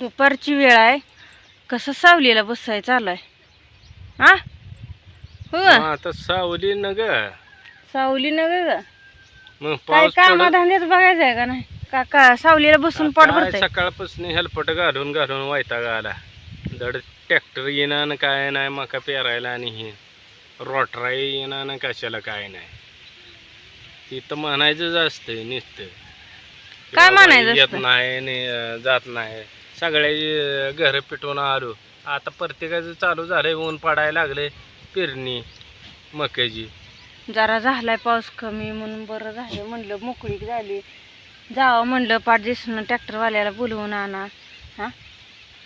दुपारची वेळ आहे. कसं सावलीला बसायचं चालू आहे हा हो आता सावली न ग. सावली न ग मग काय कामाधंद्यात बघायचं आहे का नाही? का का सावलीला बसून पोट भरतंय सकाळपासून हेल्पट घालून घालून वैताग आला. दड ट्रॅक्टर येणार न काय नाही मका पेरायला आणि हे. रोटराई येणार ना कशाला काय नाही. इथं म्हणायचंच असतं नुसतं. काय म्हणायचं येत? नाही जात नाही. सगळ्याची घर पिटवून आलो. आता प्रत्येकाचं चालू झालंय ऊन पडायला लागले पेरणी मक्याची. जरा झालाय पाऊस कमी म्हणून बरं झालं. म्हणलं मोकळीक झाली. जावं म्हणलं पाच दिवसानं ट्रॅक्टरवाल्याला बोलवून आणा. हा?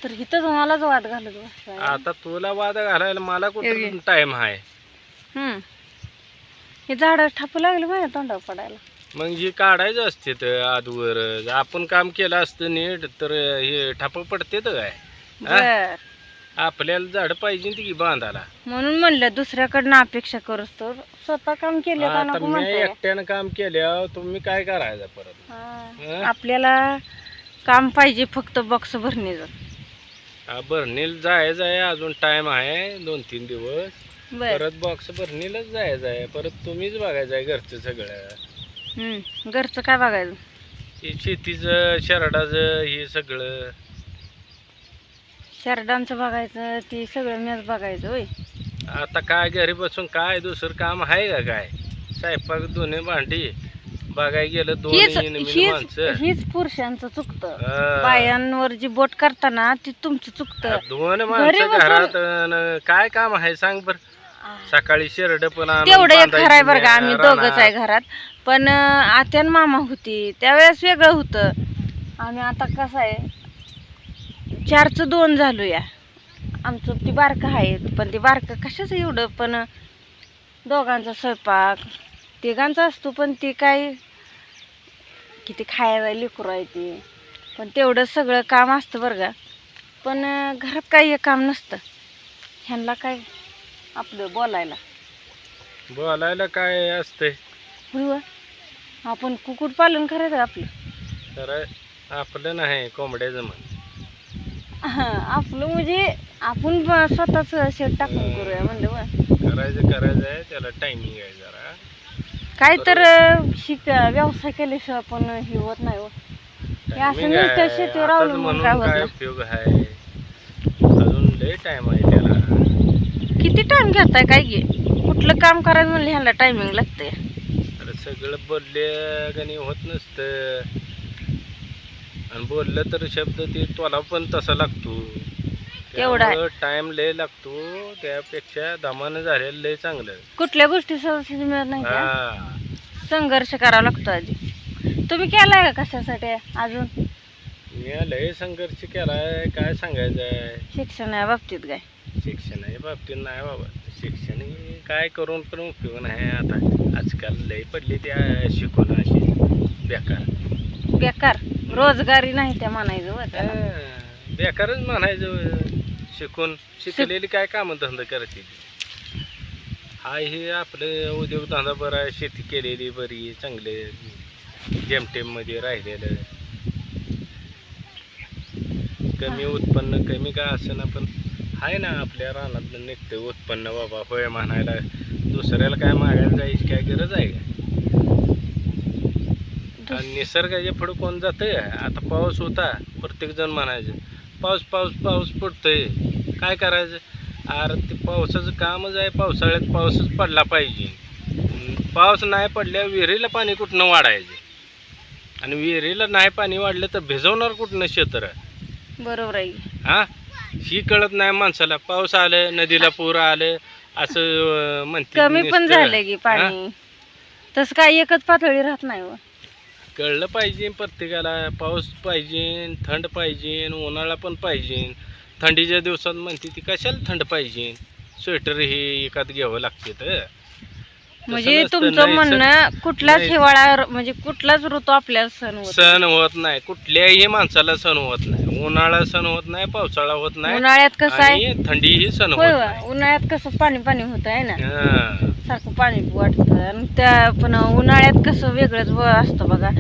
तर इथंच मलाच वाद घालत. आता तुला वाद घालायला मला कुठं. टाइम आहे? हम्म. हे झाड ठापू लागले माझ्या तोंडावर पडायला. मग हे काढायचं असते तर आजवर. आपण काम केलं असतं नीट तर हे ठप पडते तर काय? हा? बर. आपल्याला झाड पाहिजे ती की बांधायला? म्हणून म्हणलं दुसऱ्याकडनं अपेक्षा करूस तर स्वतः काम केलं का आता नको मी म्हणताय. एकट्यानं काम केल्यावर तुम्ही काय करायचं परत. हं? आपल्याला काम पाहिजे फक्त बॉक्स भरणीचं. हा, भरणीला जायचं आहे अजून टाइम आहे दोन तीन दिवस. बर. परत बॉक्स भरणीलाच जायचं आहे परत तुम्हीच बघायचं आहे घरचं सगळं. हम्म घरचं काय बघायचं? हे शेतीचं शरडाचं हे सगळं. शर्टांचं बघायचं ते सगळं मॅच बघायचं होय. आता काय घरी बसून काय दुसरं काम आहे का काय? स्वयंपाक दोन्ही भांडी बघाय गेलं दोन हीच माणसं. हीच पुरुषांचं चुकतं. हा. बायांवर जी बोट करताना ती तुमचं चुकतं. दोन घरी माणसं बसून- घरात अन काय काम आहे सांग बर. सकाळी शेरड पण आणून तेवढं एक बांधायची खराय बरं का आम्ही रानात. दोघच आहे घरात. पण अं, आत्यान मामा होती. त्यावेळेस वेगळं होतं. आणि आता कसं आहे चारचं दोन झालो या आमचं ती बारकं आहे पण ती बारकं कशाचं एवढं? पण दोघांचा स्वयंपाक तिघांचा असतो पण ती काय किती खायला लेकरू आहे ती. पण तेवढं सगळं काम असतं बरं का. पण अं, घरात काही एक काम नसतं. ह्यांना काय आपलं बोलायला. बोलायला काय होय व. आपण कुकुट पालन करायचं का आपलं? तर आपलं नाही कोंबड्याचं म्हण. हा, आपलं म्हणजे आपण ब- स्वतःच शेत टाकून करूया म्हणलं व. करायचं करायचं आहे. त्याला टायमिंग आहे जरा. काय तर अं, शिक व्यवसाय केल्याशिवाय आपण हे होत नाही व. हे असं Timing नुसतं आहे. शेतीवर आताच अवलंबून म्हणून काय होत काय नाही. उपयोग आहे? अजून लय टाइम आहे त्याला. किती टाइम घेताय काय घे कुठलं काम करायचं म्हणलं ह्याला टायमिंग लागतंय? तर सगळं बोलले गणी होत नसतं. आणि बोललं तर शब्द ते तुला पण तसा लागतो. आहे. टाइम लय लागतो. त्यापेक्षा दमानं झालेलं लय चांगलं. कुठल्या गोष्टी सहज मिळत नाही. हा. संघर्ष करावा लागतो आधी. तुम्ही केलाय का कशासाठी अजून? मी लय संघर्ष केलाय. काय सांगायचं आहे शिक्षणा बाबतीत काय? शिक्षणाच्या बाबतीत नाही बाबा. शिक्षण हे काय करून पण उपयोग नाही आता. आजकाल लय पडली त्या शिकून अशी. बेकार. बेकार. रोजगारी नाही त्या म्हणायचं त्याला. हा, बेकारच म्हणायचं. शिकून शिकलेली काय काम धंदा करते हा हे आपलं उद्योगधंदा बरा आहे. शेती केलेली बरी चांगले जेमटेममध्ये राहिलेलं कमी उत्पन्न कमी काय असं ना पण आहे ना आपल्या रानात निघतं उत्पन्न बाबा होय म्हणायला. दुसऱ्याला काय मागायला जायची काय गरज आहे? का निसर्गाच्या पुढे कोण जातंय? आता पाऊस होता प्रत्येक जण म्हणायचं पाऊस पाऊस पाऊस पडतोय. काय करायचं? अरे ते पावसाचं कामच आहे पावसाळ्यात पाऊसच पडला पाहिजे. पाऊस नाही पडल्यावर विहिरीला पाणी कुठनं वाढायचं? आणि विहिरीला नाही पाणी वाढलं तर भिजवणार कुठनं क्षेत्र बरोबर आहे. हा? ही कळत नाही माणसाला. पाऊस आलं नदीला पूर आलं असं म्हणते कमी पण नुसतं. झालंय की पाणी. तसं काय एकच पातळी राहत नाही व. कळलं पाहिजे प्रत्येकाला पाऊस पाहिजे थंड पाहिजे उन्हाळा पण पाहिजे. थंडीच्या दिवसात म्हणते ती कशाला थंड पाहिजे? स्वेटर हे एकात घ्यावं लागते तर. म्हणजे नसतं, तुमचं म्हणणं कुठलाच. हिवाळा म्हणजे कुठलाच ऋतू आपल्याला सण होत सण होत नाही. कुठल्याही माणसाला सण होत नाही. उन्हाळा सण होत नाही पावसाळा होत नाही. उन्हाळ्यात कसं आहे? आणि थंडीही सण होय होत नाही. उन्हाळ्यात कसं पाणी पाणी होत आहे ना? हा. सारखं पाणी वाटतं. आणि त्या पण उन्हाळ्यात कसं वेगळंच व असतं बघा.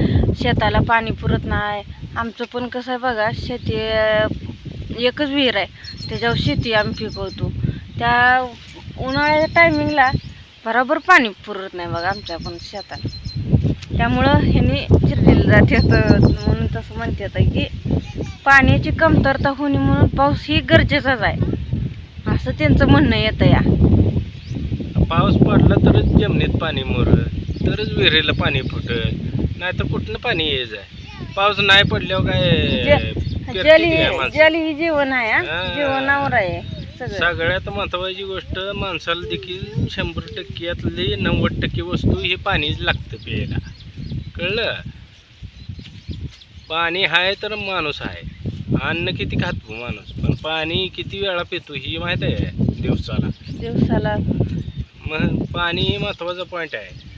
शेताला पाणी पुरत नाही. आमचं पण कसं आहे बघा शेती अं, एकच विहीर आहे. त्याच्यावर शेती आम्ही पिकवतो. त्या उन्हाळ्याच्या टायमिंगला बरोबर पाणी पुरत नाही बघा आमच्या पण शेतात. त्यामुळं ह्यांनी चिरलेलं जाते म्हणून तसं म्हणते आता की पाण्याची कमतरता होणे म्हणून पाऊस ही गरजेचाच आहे असं त्यांचं म्हणणं येतं या पाऊस पडला तरच जमिनीत पाणी मुर तरच विहिरीला पाणी फुटल नाही तर कुठनं पाणी यायचं आहे पाऊस नाही पडल्यावर काय जल ही? जल ही जीवन आहे. हा. जीवनावर आहे सगळं सगळ्यात महत्वाची गोष्ट माणसाला देखील शंभर टक्क्यातली नव्वद टक्के वस्तू हे पाणीच लागतं प्यायला कळलं? पाणी आहे तर माणूस आहे अन्न किती खातो माणूस? पण पाणी किती वेळा पितो ही माहीत आहे दिवसाला. दिवसाला. मग पाणी महत्त्वाचा पॉईंट आहे.